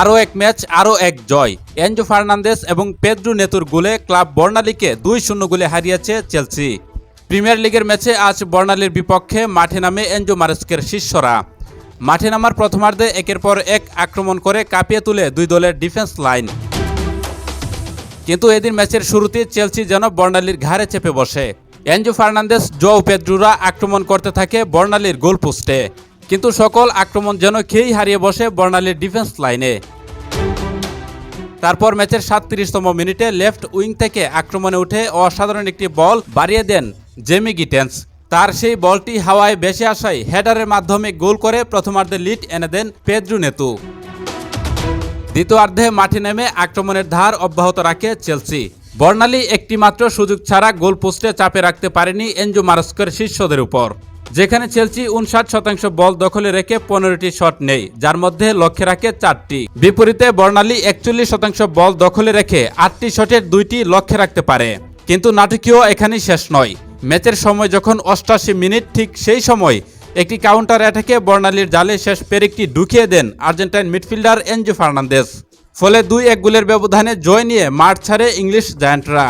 আরও এক ম্যাচ, আরও এক জয়। এনজো ফার্নান্দেস এবং পেদ্রু নেতুর গোলে ক্লাব বর্ণালীকে দুই শূন্য গোলে হারিয়েছে চেলসি। প্রিমিয়ার লিগের ম্যাচে আজ বর্ণালীর বিপক্ষে মাঠে নামে এনজো মারেস্কের শিষ্যরা। মাঠে নামার প্রথমার্ধে একের পর এক আক্রমণ করে কাঁপিয়ে তুলে দুই দলের ডিফেন্স লাইন। কিন্তু এদিন ম্যাচের শুরুতে চেলসি যেন বর্ণালীর ঘাড়ে চেপে বসে। এনজো ফার্নান্দেস, জো পেদ্রুরা আক্রমণ করতে থাকে বর্ণালীর গোল পোস্টে কিন্তু সকল আক্রমণ যেন খেয়েই হারিয়ে বসে বর্ণালীর ডিফেন্স লাইনে তারপর ম্যাচের সাতত্রিশতম মিনিটে লেফট উইং থেকে আক্রমণে উঠে অসাধারণ একটি বল বাড়িয়ে দেন জেমি গিটেন্স তার সেই বলটি হাওয়ায় বেশি আসায় হেডারের মাধ্যমে গোল করে প্রথমার্ধে লিড এনে দেন পেদ্রু নেতু দ্বিতীয়ার্ধে মাঠে নেমে আক্রমণের ধার অব্যাহত রাখে চেলসি বর্ণালী একটিমাত্র সুযোগ ছাড়া গোল পোস্টে চাপে রাখতে পারেনি এনজো মারস্কের শিষ্যদের উপর। যেখানে চেলসি উনষাট শতাংশ বল দখলে রেখে পনেরোটি শট নেই, যার মধ্যে লক্ষ্যে রাখে চারটি। বিপরীতে বর্ণালী একচল্লিশ শতাংশ বল দখলে রেখে আটটি শটের দুইটি লক্ষ্যে রাখতে পারে। কিন্তু নাটকীয় এখানেই শেষ নয়। ম্যাচের সময় যখন অষ্টাশি মিনিট, ঠিক সেই সময় একটি কাউন্টার অ্যাটাকে বর্ণালীর জালে শেষ পেরেকটি ঢুকিয়ে দেন আর্জেন্টাইন মিডফিল্ডার এনজো ফার্নান্দেস ফলে দুই এক গোলের ব্যবধানে জয় নিয়ে মাঠ ছাড়ে ইংলিশ জায়ান্টরা।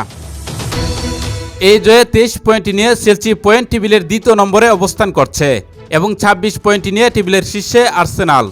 এই জয়ে তেইশ পয়েন্ট নিয়ে চেলসি পয়েন্ট টেবিলের দ্বিতীয় নম্বরে অবস্থান করছে এবং ২৬ পয়েন্ট নিয়ে টেবিলের শীর্ষে আর্সেনাল।